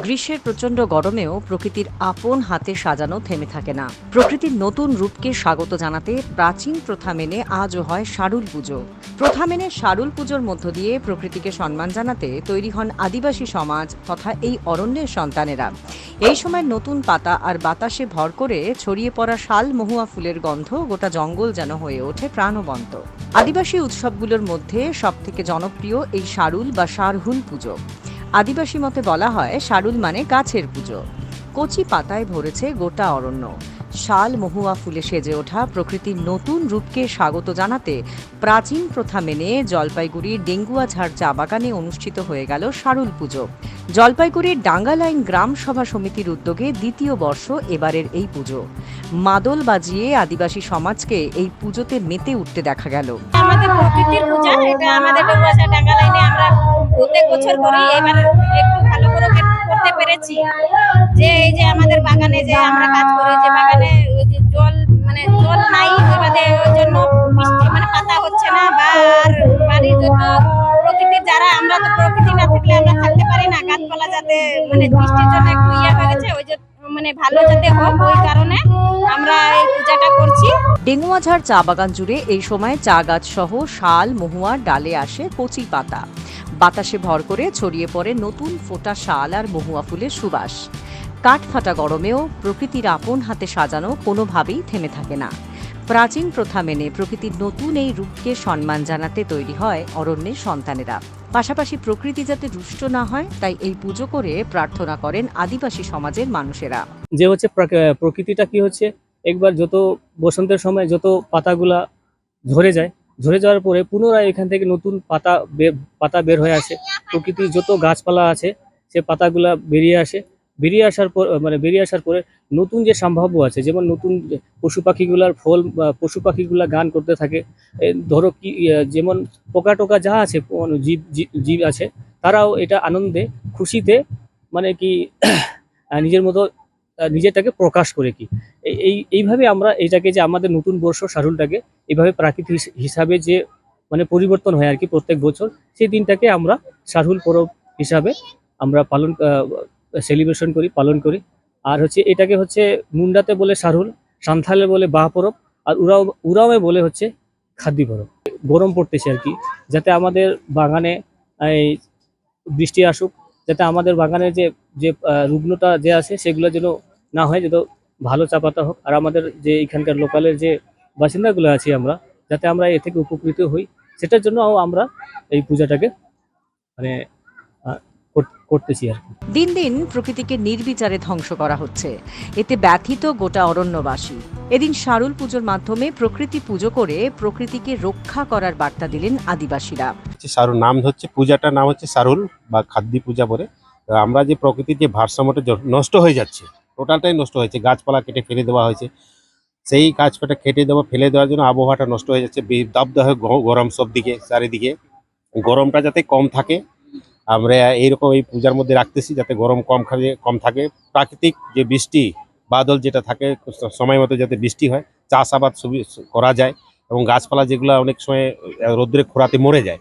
গ্রীষ্মের প্রচণ্ড গরমেও প্রকৃতির আপন হাতে সাজানো থেমে থাকে না। প্রকৃতির নতুন রূপকে স্বাগত জানাতে প্রাচীন প্রথা মেনে আজও হয় শারুল পুজো। প্রথা মেনে শারুল পুজোর মধ্য দিয়ে প্রকৃতিকে সম্মান জানাতে তৈরি হন আদিবাসী সমাজ তথা এই অরণ্যের সন্তানেরা। এই সময় নতুন পাতা আর বাতাসে ভর করে ছড়িয়ে পড়া শাল মহুয়া ফুলের গন্ধ গোটা জঙ্গল যেন হয়ে ওঠে প্রাণবন্ত। আদিবাসী উৎসবগুলোর মধ্যে সবথেকে জনপ্রিয় এই শারুল বা শারহুল পুজো। আদিবাসী মতে বলা হয় শারুল মানে গাছের পুজো। কচি পাতায় ভরেছে গোটা অরণ্য। শাল, মহুয়া ফুলে সেজে ওঠা প্রকৃতির নতুন রূপকে স্বাগত জানাতে প্রাচীন প্রথা মেনে জলপাইগুড়ির ডেঙ্গুয়াঝাড় চা বাগানে অনুষ্ঠিত হয়ে গেল শারুল পুজো। জলপাইগুড়ির ডাঙ্গালাইন গ্রাম সভা সমিতির উদ্যোগে দ্বিতীয় বর্ষ এবারের এই পুজো। মাদল বাজিয়ে আদিবাসী সমাজকে এই পুজোতে মেতে উঠতে দেখা গেল। আমাদের প্রকৃতির পূজা, এটা আমাদের ডুবাসা ডাঙ্গা লাইনে আমরা প্রত্যেক বছর করি এবার একটু ভালো করে করতে পেরেছি। যে এই যে আমাদের বাগানে যে আমরা কাজ করি, যে বাগানে জল মানে জল নাই, ওই জন্য বৃষ্টি মানে পাতা হচ্ছে না, বা আর বাড়ির জন্য প্রকৃতির যারা আমরা তো প্রকৃতি না থাকলে আমরা থাকতে পারি না। গাছপালা যাতে মানে বৃষ্টির জন্য একটু ইয়ে হয়ে গেছে, ওই যে মানে ভালো যাতে হোক, ওই কারণে আমরা এই পূজাটা করছি। ডেঙ্গুয়াঝাড় চা বাগান জুড়ে এই সময় চা গাছ সহ শাল মহুয়ার ডালে আসে কচি পাতা। বাতাসে ভর করে ছড়িয়ে পড়ে নতুন ফোটা শাল আর মহুয়া ফুলের সুবাস। কাঠ ফাটা গরমেও প্রকৃতির আপন হাতে সাজানো কোনোভাবেই থেমে থাকে না। প্রাচীন প্রথা মেনে প্রকৃতির নতুন এই রূপকে সম্মান জানাতে তৈরি হয় অরণ্যের সন্তানেরা। পাশাপাশি প্রকৃতি যাতে রুষ্ট না হয়, তাই এই পুজো করে প্রার্থনা করেন আদিবাসী সমাজের মানুষেরা। যে হচ্ছে প্রাক- প্রকৃতিটা কি হচ্ছে, একবার যত বসন্তের সময় যত পাতাগুলা ঝরে যায়, ঝরে যাওয়ার পরে পুনরায় এখান থেকে নতুন পাতা পাতা বের হয়ে আসে। প্রকৃতির যত গাছপালা আছে, সে পাতাগুলা বেরিয়ে আসে। বেরিয়ে আসার পর মানে বেরিয়ে আসার পরে নতুন যে সম্ভাব্য আছে যেমন নতুন পশু পাখিগুলার ফল পশু পাখিগুলা গান করতে থাকে ধরো কি যেমন পোকা টোকা যা আছে জীব জীব- আছে তারাও এটা আনন্দে খুশিতে মানে কি নিজের মতো আহ, নিজেরটাকে প্রকাশ করে কি। এই- এই এইভাবে আমরা এটাকে যে আমাদের নতুন বর্ষ শারুলটাকে এইভাবে প্রাকৃতিক হিসাবে যে মানে পরিবর্তন হয় আর কি প্রত্যেক বছর সেই দিনটাকে আমরা শারুল পরব হিসাবে আমরা পালন সেলিব্রেশন করি পালন করি। আর হচ্ছে এটাকে হচ্ছে মুন্ডাতে বলে শারুল সান্থালে বলে বাহ পরব আর উরাও উরাওয়ে বলে হচ্ছে খাদ্যি পরব গরম পড়তেছে আর কি যাতে আমাদের বাগানে এই বৃষ্টি আসুক যাতে আমাদের বাগানের যে যে আহ, রুগ্নতা যে আছে সেগুলো যেন না হয় যেন ভালো চা পাতা হোক। আর আমাদের যে এখানকার লোকালের যে বাসিন্দাগুলো আছি আমরা যাতে আমরা এ থেকে উপকৃত হই সেটার জন্য আমরা এই পূজাটাকে মানে করতেছি আর কি। দিন দিন প্রকৃতিকে নির্বিচারে ধ্বংস করা হচ্ছে। এতে ব্যথিত গোটা অরণ্যবাসী। এদিন শারুল পুজোর মাধ্যমে প্রকৃতি পুজো করে প্রকৃতিকে রক্ষা করার বার্তা দিলেন আদিবাসীরা। সারুল নাম হচ্ছে পূজাটার নাম হচ্ছে সারুল বা খাদ্যি পূজা বলে। আমরা যে প্রকৃতির যে ভারসাম্যটা নষ্ট হয়ে যাচ্ছে টোটালটাই নষ্ট হয়েছে। গাছপালা কেটে ফেলে দেওয়া হয়েছে। সেই গাছপালা কেটে দেওয়া ফেলে দেওয়ার জন্য আবহাওয়াটা নষ্ট হয়ে যাচ্ছে। বে- দাবদাহ গরম সব দিকে চারিদিকে। গরমটা যাতে কম থাকে আমরা এইরকম এই পূজার মধ্যে রাখতেছি যাতে গরম কম খাবে কম থাকে। প্রাকৃতিক যে বৃষ্টি বাদল যেটা থাকে সময় মতো যাতে বৃষ্টি হয় চাষাবাদ সুবি- করা যায় এবং গাছপালা যেগুলো অনেক সময় রৌদ্রে খোরাতে মরে যায়।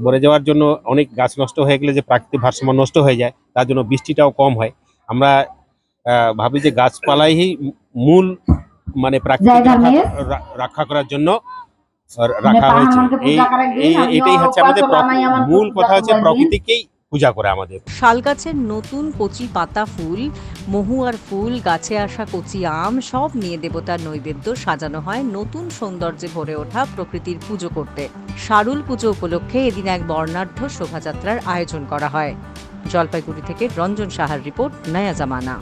মরে যাওয়ার জন্য অনেক গাছ নষ্ট হয়ে গেলে যে প্রাকৃতিক ভারসাম্য নষ্ট হয়ে যায় তার জন্য বৃষ্টিটাও কম হয়। আমরা ভাবি যে গাছপালাই মূল মানে প্রাকৃতিক রক্ষা- করার জন্য রাখা হয়েছে। এই এটাই হচ্ছে আমাদের মূল কথা হচ্ছে প্রকৃতিকেই পূজা করে আমাদের। শাল গাছের নতুন কচি পাতা ফুল মহুয়ার ফুল গাছে আসা কচি আম সব নিয়ে দেবতার নৈবেদ্য সাজানো হয় নতুন সৌন্দর্যে ভরে ওঠা প্রকৃতির পুজো করতে। শারুল পুজো উপলক্ষে এদিন এক বর্ণাঢ্য শোভাযাত্রার আয়োজন করা হয়। জলপাইগুড়ি থেকে রঞ্জন সাহার রিপোর্ট নয়া জামানা